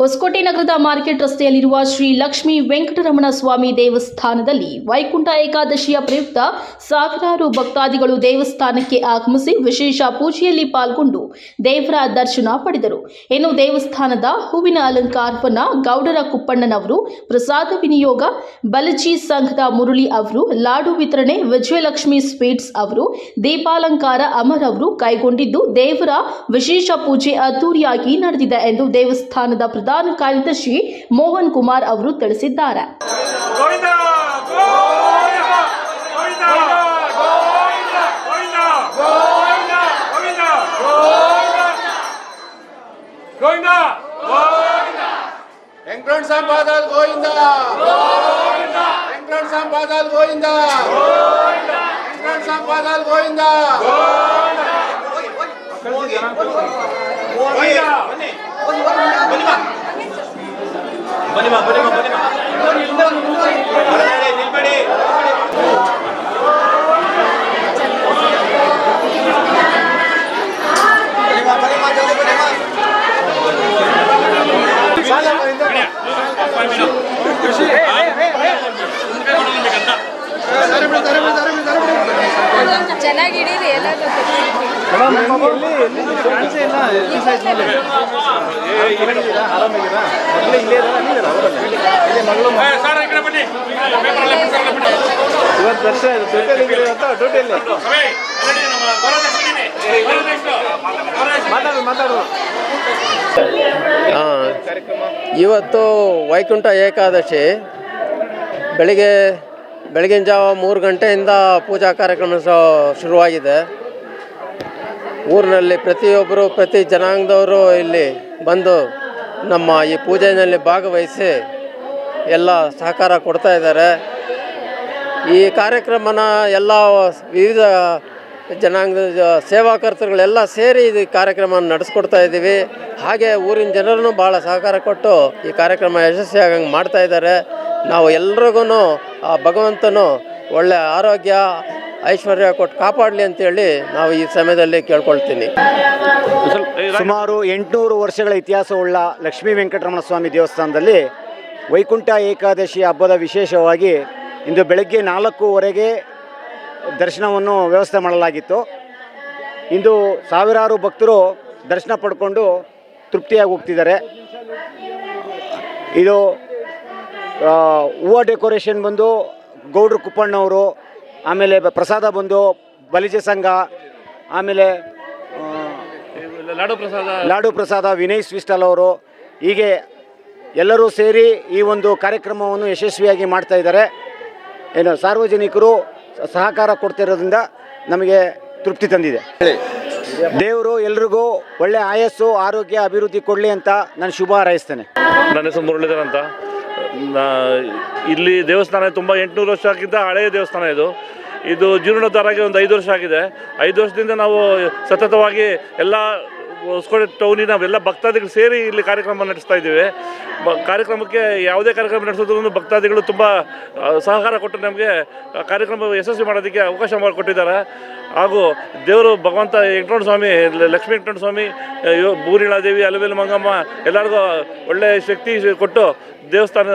ಹೊಸಕೋಟೆ ನಗರದ ಮಾರ್ಕೆಟ್ ರಸ್ತೆಯಲ್ಲಿರುವ ಶ್ರೀ ಲಕ್ಷ್ಮೀ ವೆಂಕಟರಮಣ ಸ್ವಾಮಿ ದೇವಸ್ಥಾನದಲ್ಲಿ ವೈಕುಂಠ ಏಕಾದಶಿಯ ಪ್ರಯುಕ್ತ ಸಾವಿರಾರು ಭಕ್ತಾದಿಗಳು ದೇವಸ್ಥಾನಕ್ಕೆ ಆಗಮಿಸಿ ವಿಶೇಷ ಪೂಜೆಯಲ್ಲಿ ಪಾಲ್ಗೊಂಡು ದೇವರ ದರ್ಶನ ಪಡೆದರು. ಇನ್ನು ದೇವಸ್ಥಾನದ ಹೂವಿನ ಅಲಂಕಾರವನ್ನ ಗೌಡರ ಕುಪ್ಪಣ್ಣನವರು, ಪ್ರಸಾದ ವಿನಿಯೋಗ ಬಲಜಿ ಸಂಘದ ಮುರಳಿ ಅವರು, ಲಾಡು ವಿತರಣೆ, ವಿಜಯಲಕ್ಷ್ಮಿ ಸ್ವೀಟ್ಸ್ ಅವರು, ದೀಪಾಲಂಕಾರ ಅಮರ್ ಅವರು ಕೈಗೊಂಡಿದ್ದು ದೇವರ ವಿಶೇಷ ಪೂಜೆ ಅದ್ದೂರಿಯಾಗಿ ನಡೆದಿದೆ ಎಂದು ದೇವಸ್ಥಾನದ ಪ್ರಧಾನ ಕಾರ್ಯದರ್ಶಿ ಮೋಹನ್ ಕುಮಾರ್ ಅವರು ತಿಳಿಸಿದ್ದಾರೆ ಗೋವಿಂದ ಗೋವಿಂದ ಗೋವಿಂದ ಗೋವಿಂದ ಗೋವಿಂದ ಗೋವಿಂದ ಗೋವಿಂದ వెంకట సంపాదాలు గోవింద వెంకట సంపాదాలు గోవింద వెంకట సంపాదాలు గోవింద ಚೆನ್ನಾಗಿ ಹಿಡೀರಿ ಎಲ್ಲ ಸರ್ ಈ ಕಡೆ ಬನ್ನಿ ಹಿಡೀರಿ ಎಲ್ಲ ಬಿಡ್ಸಲ್ಲ ಬಿಡಿ ಇವತ್ತು ಇವತ್ತು ವೈಕುಂಠ ಏಕಾದಶಿ. ಬೆಳಿಗ್ಗೆ ಬೆಳಗಿನ ಜಾವ ಮೂರು ಗಂಟೆಯಿಂದ ಪೂಜಾ ಕಾರ್ಯಕ್ರಮ ಶುರುವಾಗಿದೆ. ಊರಿನಲ್ಲಿ ಪ್ರತಿಯೊಬ್ಬರು, ಪ್ರತಿ ಜನಾಂಗದವರು ಇಲ್ಲಿ ಬಂದು ನಮ್ಮ ಈ ಪೂಜೆಯಲ್ಲಿ ಭಾಗವಹಿಸಿ ಎಲ್ಲ ಸಹಕಾರ ಕೊಡ್ತಾ ಇದ್ದಾರೆ. ಈ ಕಾರ್ಯಕ್ರಮನ ಎಲ್ಲ ವಿವಿಧ ಜನಾಂಗದ ಸೇವಾಕರ್ತರುಗಳೆಲ್ಲ ಸೇರಿ ಇದು ಕಾರ್ಯಕ್ರಮ ನಡೆಸ್ಕೊಡ್ತಾ ಇದ್ದೀವಿ. ಹಾಗೆ ಊರಿನ ಜನರನ್ನು ಭಾಳ ಸಹಕಾರ ಕೊಟ್ಟು ಈ ಕಾರ್ಯಕ್ರಮ ಯಶಸ್ವಿಯಾಗಂಗೆ ಮಾಡ್ತಾ ಇದ್ದಾರೆ. ನಾವು ಎಲ್ರಿಗೂ ಆ ಭಗವಂತನು ಒಳ್ಳೆಯ ಆರೋಗ್ಯ, ಐಶ್ವರ್ಯ ಕೊಟ್ಟು ಕಾಪಾಡಲಿ ಅಂತೇಳಿ ನಾವು ಈ ಸಮಯದಲ್ಲಿ ಕೇಳ್ಕೊಳ್ತೀನಿ. ಸುಮಾರು ಎಂಟುನೂರು ವರ್ಷಗಳ ಇತಿಹಾಸವುಳ್ಳ ಲಕ್ಷ್ಮೀ ವೆಂಕಟರಮಣ ಸ್ವಾಮಿ ದೇವಸ್ಥಾನದಲ್ಲಿ ವೈಕುಂಠ ಏಕಾದಶಿ ಹಬ್ಬದ ವಿಶೇಷವಾಗಿ ಇಂದು ಬೆಳಗ್ಗೆ ನಾಲ್ಕೂವರೆಗೆ ದರ್ಶನವನ್ನು ವ್ಯವಸ್ಥೆ ಮಾಡಲಾಗಿತ್ತು. ಇಂದು ಸಾವಿರಾರು ಭಕ್ತರು ದರ್ಶನ ಪಡ್ಕೊಂಡು ತೃಪ್ತಿಯಾಗಿ ಹೋಗ್ತಿದ್ದಾರೆ. ಇದು ಹೂವು ಡೆಕೋರೇಷನ್ ಬಂದು ಗೌಡ್ರು ಕುಪ್ಪಣ್ಣವರು ಆಮೇಲೆ ಬ- ಪ್ರಸಾದ ಬಂದು ಬಲಿಜ ಸಂಘ ಆಮೇಲೆ ಲಾಡು ಪ್ರಸಾದ. ಲಾಡು ಪ್ರಸಾದ ವಿನಯ್ ಸ್ವಿಸ್ಟಲ್ ಅವರು ಹೀಗೆ ಎಲ್ಲರೂ ಸೇರಿ ಈ ಒಂದು ಕಾರ್ಯಕ್ರಮವನ್ನು ಯಶಸ್ವಿಯಾಗಿ ಮಾಡ್ತಾ ಇದ್ದಾರೆ. ಏನು ಸಾರ್ವಜನಿಕರು ಸಹಕಾರ ಕೊಡ್ತಿರೋದ್ರಿಂದ ನಮಗೆ ತೃಪ್ತಿ ತಂದಿದೆ. ದೇವರು ಎಲ್ರಿಗೂ ಒಳ್ಳೆ ಆಯಸ್ಸು ಆರೋಗ್ಯ ಅಭಿವೃದ್ಧಿ ಕೊಡಲಿ ಅಂತ ನಾನು ಶುಭ ಹಾರೈಸ್ತೇನೆ. ನನ್ನ ಹೆಸರು ಮುರಳೀಧರ್ ಅಂತ. ಇಲ್ಲಿ ದೇವಸ್ಥಾನ ತುಂಬ ಎಂಟುನೂರು ವರ್ಷಕ್ಕಿಂತ ಹಳೆಯ ದೇವಸ್ಥಾನ ಇದು. ಇದು ಜೀರ್ಣೋದ್ಧಾರ ಆಗಿ ಒಂದು ಐದು ವರ್ಷ ಆಗಿದೆ. ಐದು ವರ್ಷದಿಂದ ನಾವು ಸತತವಾಗಿ ಎಲ್ಲ ಹೊಸಕೋಟೆ ಟೌನಿನ ಎಲ್ಲ ಭಕ್ತಾದಿಗಳು ಸೇರಿ ಇಲ್ಲಿ ಕಾರ್ಯಕ್ರಮ ನಡೆಸ್ತಾ ಇದ್ದೀವಿ. ಬ- ಕಾರ್ಯಕ್ರಮಕ್ಕೆ ಯಾವುದೇ ಕಾರ್ಯಕ್ರಮ ನಡೆಸೋದ್ರೂ ಭಕ್ತಾದಿಗಳು ತುಂಬ ಸಹಕಾರ ಕೊಟ್ಟು ನಮಗೆ ಕಾರ್ಯಕ್ರಮ ಯಶಸ್ವಿ ಮಾಡೋದಕ್ಕೆ ಅವಕಾಶ ಮಾಡಿಕೊಟ್ಟಿದ್ದಾರೆ. ಹಾಗೂ ದೇವರು ಭಗವಂತ ವೆಂಕಟರಮಣ ಸ್ವಾಮಿ ಲಕ್ಷ್ಮೀ ವೆಂಕಟರಮಣ ಸ್ವಾಮಿ ಬೂರಿಳಾದೇವಿ ಅಲವೇಲು ಮಂಗಮ್ಮ, ಎಲ್ಲರಿಗೂ ಒಳ್ಳೆಯ ಶಕ್ತಿ ಕೊಟ್ಟು ದೇವಸ್ಥಾನ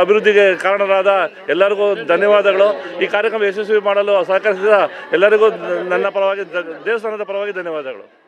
ಅಭಿವೃದ್ಧಿಗೆ ಕಾರಣರಾದ ಎಲ್ಲರಿಗೂ ಧನ್ಯವಾದಗಳು. ಈ ಕಾರ್ಯಕ್ರಮ ಯಶಸ್ವಿ ಮಾಡಲು ಸಹಕರಿಸಿದ ಎಲ್ಲರಿಗೂ ನನ್ನ ಪರವಾಗಿ ದೇವಸ್ಥಾನದ ಪರವಾಗಿ ಧನ್ಯವಾದಗಳು.